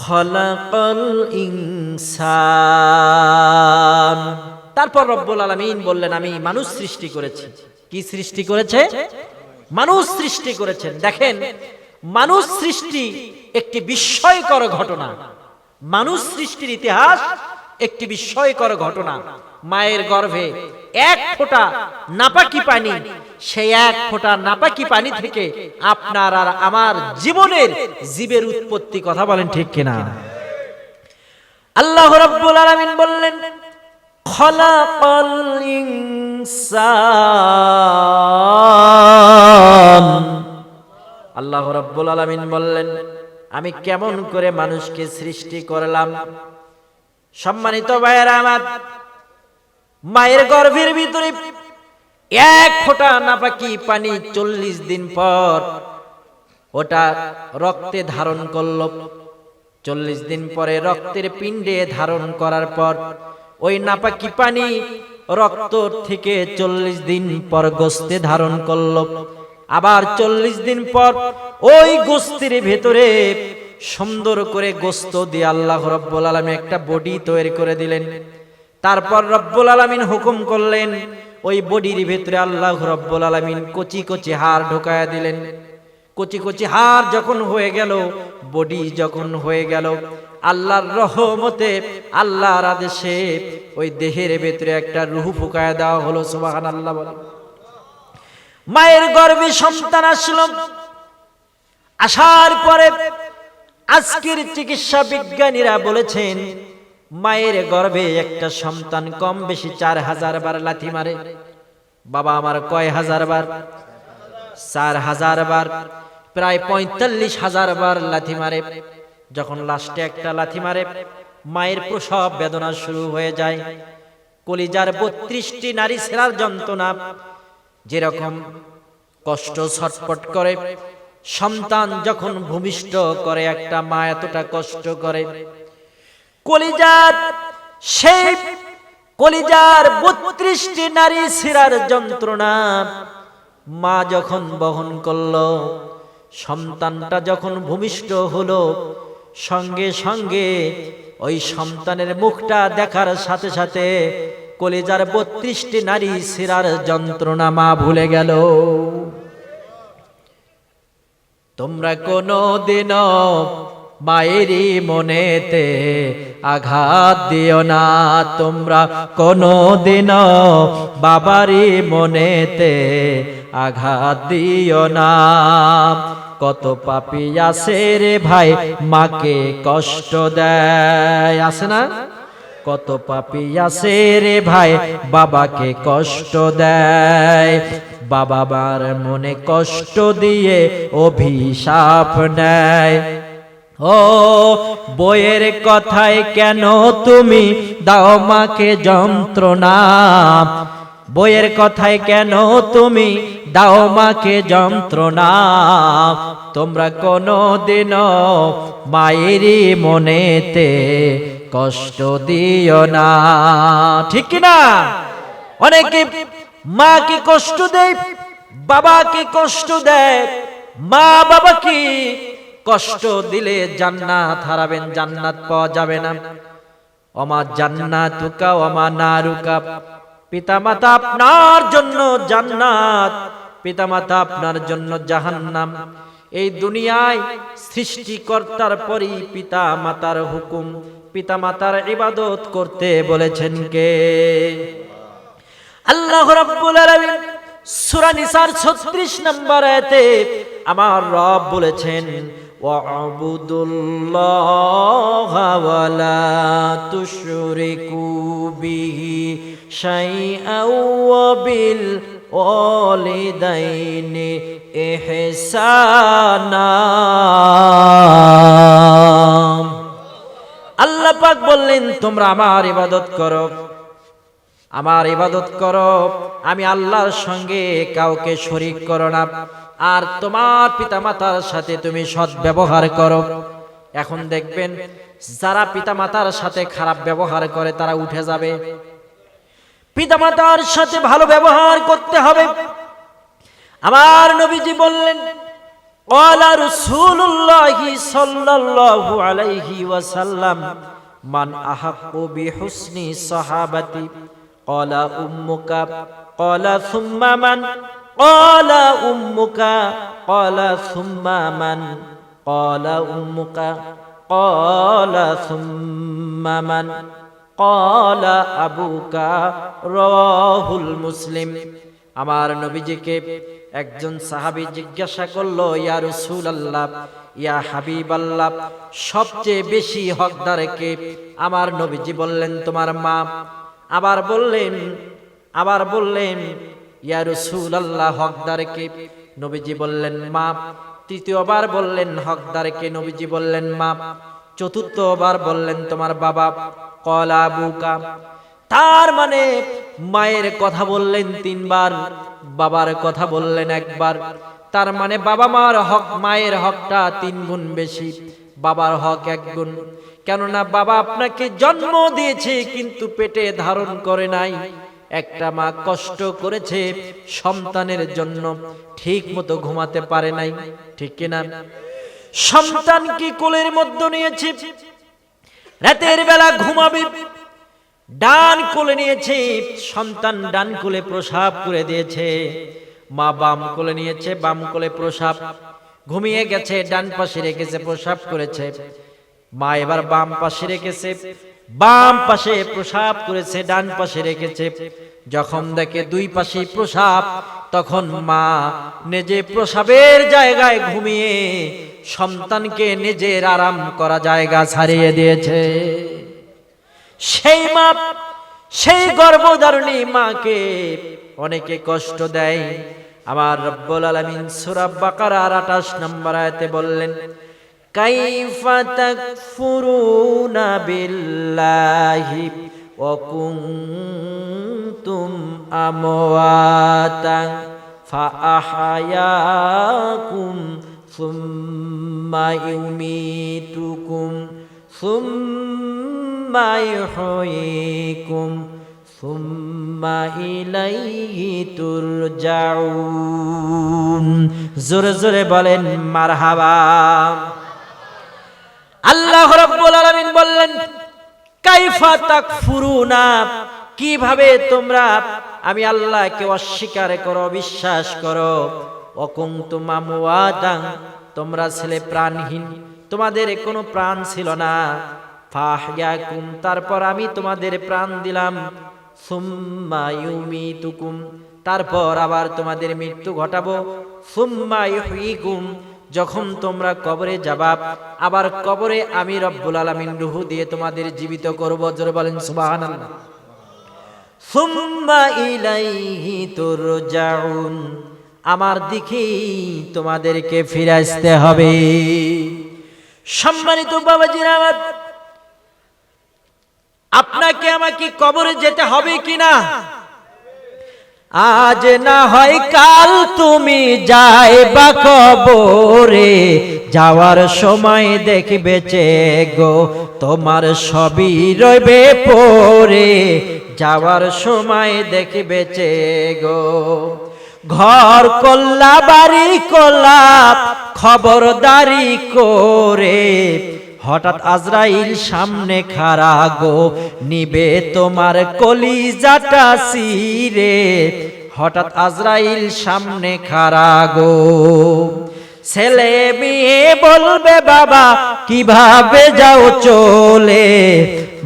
খলাকল ইনসান। তারপর রব্বুল আলামিন বললেন, আমি মানুষ সৃষ্টি করেছি। কি সৃষ্টি করেছে? মানুষ সৃষ্টি করেছেন দেখেন, মানুষ সৃষ্টি একটি বিস্ময়কর ঘটনা। মানুষ সৃষ্টির ইতিহাস একটি বিস্ময়কর ঘটনা। মায়ের গর্ভে এক ফোঁটা নাপাকি পানি, সেই এক ফোঁটা নাপাকি পানি থেকে আপনার আর আমার জীবনের জীবের উৎপত্তি কথা বলেন ঠিক কিনা? আল্লাহ রাব্বুল আলামিন বললেন, খলাকাল ইনসান। আল্লাহ রাব্বুল আলামিন বললেন, আমি কেমন করে মানুষকে সৃষ্টি করলাম সম্মানিত ভাইয়েরা আমার, মায়ের গর্ভের ভিতরে এক ফোঁটা নাপাকি পানি চল্লিশ দিন পর ওটা রক্তে ধারণ করল। চল্লিশ দিন পরে রক্তের পিণ্ডে ধারণ করার পর ওই নাপাকি পানি রক্ত থেকে চল্লিশ দিন পর গোস্তে ধারণ করল। আবার চল্লিশ দিন পর ওই গোস্তির ভেতরে সুন্দর করে গোস্ত দিয়ে আল্লাহ রব্বুল আলমী একটা বডি তৈরি করে দিলেন। তারপর রব্বুল আলমিন হুকুম করলেন, ওই বডির ভেতরে আল্লাহ রব্বুল আলমিন কচি কচি হাড় ঢোকায়া দিলেন। কচি কচি হাড় যখন হয়ে গেল, বডি যখন হয়ে গেল, আল্লাহর রহমতে, আল্লাহর আদেশে ওই দেহের ভেতরে একটা রুহ ফুকায় দেওয়া হলো সুবাহান আল্লাহ বলে মায়ের গর্ভে সন্তান আসলো। আসার পরে আজকের চিকিৎসা বিজ্ঞানীরা বলেছেন, মায়ের গর্ভে একটা সন্তান কম বেশি চার হাজার বার লাথি মারে, বাবা আমার কয় হাজার বার? চার হাজার বার, প্রায় পঁয়তাল্লিশ হাজার বার লাথি মারে। যখন লাস্টে একটা লাথি মারে, মায়ের প্রসব বেদনা শুরু হয়ে যায়। কলিজার বত্রিশটি নারী ছেঁড়ার যন্ত্রণা, যেরকম কষ্ট ছটপট করে সন্তান যখন ভূমিষ্ঠ করে একটা মা এতটা কষ্ট করে। কলিজার সেই কলিজার বত্রিশটি নারী ছিঁড়ার যন্ত্রণা। মা যখন বহন করল সন্তানটা যখন ভূমিষ্ঠ হলো সঙ্গে সঙ্গে ওই সন্তানের মুখটা দেখার সাথে সাথে কলিজার বত্রিশটি নারী ছিঁড়ার যন্ত্রণা মা ভুলে গেল। তোমরা কোনো দিন মায়েরই মনেতে আঘাত দিও না। তোমরা কোনো দিন বাবারই মনেতে আঘাত দিও না। কত পাপি আছে রে ভাই, মাকে কষ্ট দেয়। আছে না? কত পাপি আছে রে ভাই, বাবাকে কষ্ট দেয়। বাবা বার মনে কষ্ট দিয়ে অভিশাপ নেয়। ও, বইয়ের কথায় কেন তুমি দাও মাকে যন্ত্রণা? বইয়ের কথায় কেন তুমি দাও মাকে যন্ত্রণা? তোমরা কোনো দিন মায়েরই মনেতে কষ্ট দিও না। ঠিক না অনেকে মাকে কষ্ট দেয়? বাবাকে কষ্ট দেয়? মা বাবা কি কষ্ট দিলে জান্নাত হারাবেন, জান্নাত পাওয়া যাবে না। অমা জান্নাতুকা অমা নারুকা। পিতামাতা আপনার জন্য জান্নাত, পিতামাতা আপনার জন্য জাহান্নাম। এই দুনিয়ায় সৃষ্টিকর্তার পরই পিতা মাতার হুকুম পিতা মাতার ইবাদত করতে বলেছেন কে? আল্লাহ রাব্বুল আলামিন সূরা নিসার 36 নম্বর আয়াতে আমার রব বলেছেন, ওয়াবুদুল্লাহ ওয়ালা তুশরিকু বিহি শাইআ ওয়া বিল ওয়ালিদাইনি ইহসানা। আল্লাহ পাক বললেন, তোমরা আমার ইবাদত করো। আমার ইবাদত করো, আমি আল্লাহর সঙ্গে কাউকে শরিক করো না। আর তোমার পিতামাতার সাথে তুমি সৎ ব্যবহার করো। এখন দেখবেন, যারা পিতামাতার সাথে খারাপ ব্যবহার করে, তারা উঠে যাবে। পিতামাতার সাথে ভালো ব্যবহার করতে হবে। আমার নবীজি বললেন, ওয়ালা রাসূলুল্লাহি ওয়াসাল্লাম, মান قال أمك قال ثم من قال أمك قال ثم من قال أمك قال ثم من قال أبوك رواه المسلم আমার নবীজিকে একজন সাহাবী জিজ্ঞাসা করলো ইয়া রসুল আল্লাহ ইয়া হাবিব আল্লাহ সবচেয়ে বেশি হকদার কে আমার নবীজি বললেন তোমার মা আবার বললেন আবার বললেন, ইয়া রসুল আল্লাহ হকদার কে নবীজি বললেন, মা। তৃতীয়বার বললেন হকদার কে নবীজি বললেন, মা। চতুর্থবার বললেন, তোমার বাবা। কলা বুকা তার মানে মায়ের কথা বললেন তিনবার, বাবার কথা বললেন একবার। তার মানে বাবা মার হক, মায়ের হকটা তিন গুণ বেশি, বাবার হক এক গুণ কেননা বাবা আপনাকে জন্ম দিয়েছে, কিন্তু পেটে ধারণ করে নাই। একটা মা কষ্ট করেছে, সন্তানের জন্য ঠিক মতো ঘুমাতে পারে নাই। ঠিক কিনা? সন্তান কি কোলের মধ্যে নিয়েছে? রাতের বেলা ঘুমাবে, ডান কোলে নিয়েছে, সন্তান ডান কোলে প্রসাব করে দিয়েছে। মা বাম কোলে নিয়েছে, বাম কোলে প্রসাব। ঘুমিয়ে গেছে, ডান পাশে রেখেছে, প্রসাব করেছে। মা এবার বাম পাশে রেখেছে বাম পাশে প্রসাব করেছে ডান পাশে রেখেছে। যখন দেখে দুই পাশে প্রসাব তখন মা নিজে প্রসাবের জায়গায় ঘুমিয়ে সন্তানকে নিজের আরাম করা জায়গা ছাড়িয়ে দিয়েছে। সেই মা সেই গর্ভধারণী মাকে অনেকে কষ্ট দেয়। আমার রব্বুল আলামিন সূরা বাকারার 28 নম্বর আয়াতে বললেন كيف تكفرون بالله وكنتم أمواتا فأحياكم ثم يميتكم ثم يحييكم ثم إليه ترجعون زر زر بلن مرحبا আল্লাহ রাব্বুল আলামিন বললেন, কাইফা তাকফুরুনা? কীভাবে তোমরা আমি আল্লাহকে অস্বীকার করো, বিশ্বাস করো? অকুন্তুম আমওয়াতাং তোমরা ছেলে প্রাণহীন, তোমাদের কোনো প্রাণ ছিল না। ফাহয়াকুম তারপর আমি তোমাদের প্রাণ দিলাম। সুম্মা ইউমিতুকুম, তারপর আবার তোমাদের মৃত্যু ঘটাবো। সুম্মা ইউহয়িকুম যখন তোমরা কবরে যাবা, আবার কবরে আমি রব্বুল আলামিন রুহু দিয়ে তোমাদের জীবিত করব, জোরে বলেন তুরজাউন, আমার দিকেই তোমাদেরকে ফিরে আসতে হবে। সম্মানিত বাবাজির আমার, আপনাকে আমাকে কবরে যেতে হবে কিনা? আজ না হয় কাল তুমি যাই বা কবরে, যাওয়ার সময় দেখবে গো তোমার সবই রইবে পরে, যাওয়ার সময় দেখবে গো ঘর কল্লা, বাড়ি কল্লা, খবরদারি করে হঠাৎ আজরাইল সামনে খাড়া গো, নিবে তোমার কলিজাটা সিরে। হঠাৎ আজরাইল সামনে খাড়া গো, ছেলে মেয়ে বলবে বাবা, কীভাবে যাও চলে?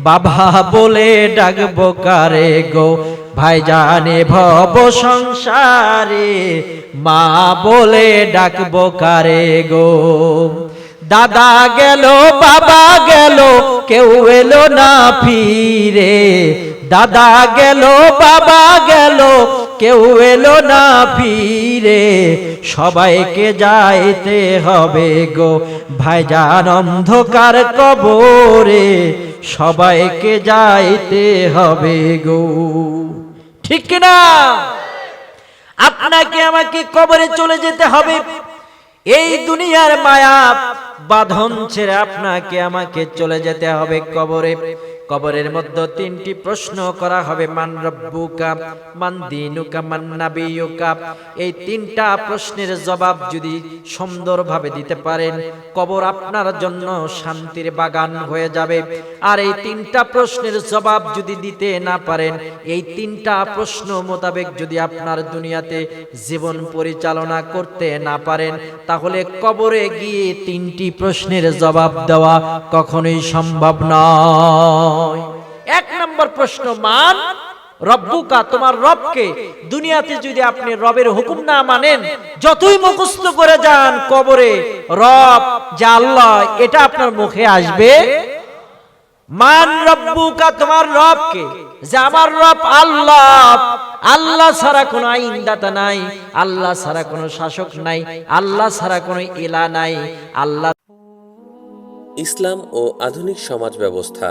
বাবা বলে ডাকবো কারে গো ভাই জানে ভব সংসারে। মা বলে ডাকবো কারে গো। দাদা গেল, বাবা গেল, কেউ এলো না ফিরে। দাদা গেল, বাবা গেল, কেউ এলো না ফিরে। সবাইকে যাইতে হবে গো ভাইজান অন্ধকার কবরে। সবাইকে যাইতে হবে গো। ঠিক না আপনাকে আমাকে কবরে চলে যেতে হবে। এই দুনিয়ার মায়া বাঁধন ছেড়ে আপনাকে আমাকে চলে যেতে হবে কবরে। কবরের মধ্যে তিনটি প্রশ্ন করা হবে, মান রব্বুকা, মান দিনুকা, মান নাবিয়ুকা। এই তিনটা প্রশ্নের জবাব যদি সুন্দরভাবে দিতে পারেন, কবর আপনার জন্য শান্তির বাগান হয়ে যাবে। আর এই তিনটা প্রশ্নের জবাব যদি দিতে না পারেন, এই তিনটা প্রশ্ন মোতাবেক যদি আপনার দুনিয়াতে জীবন পরিচালনা করতে না পারেন, তাহলে কবরে গিয়ে তিনটি প্রশ্নের জবাব দেওয়া কখনোই সম্ভব নয়। এক নম্বর প্রশ্ন, মান? রব্বুকা, তোমার রবকে দুনিয়াতে যদি আপনি রবের হুকুম না মানেন, যতই মুখস্থ করে যান কবরে, রব আল্লাহ, এটা আপনার মুখে আসবে। মান রব্বুকা, তোমার রবকে, যে আমার রব আল্লাহ আল্লাহ ছাড়া কোনো আইনদাতা নাই, আল্লাহ ছাড়া কোনো শাসক নাই, আল্লাহ ছাড়া কোনো ইলা নাই, আল্লাহ ইসলাম ও আধুনিক সমাজ ব্যবস্থা।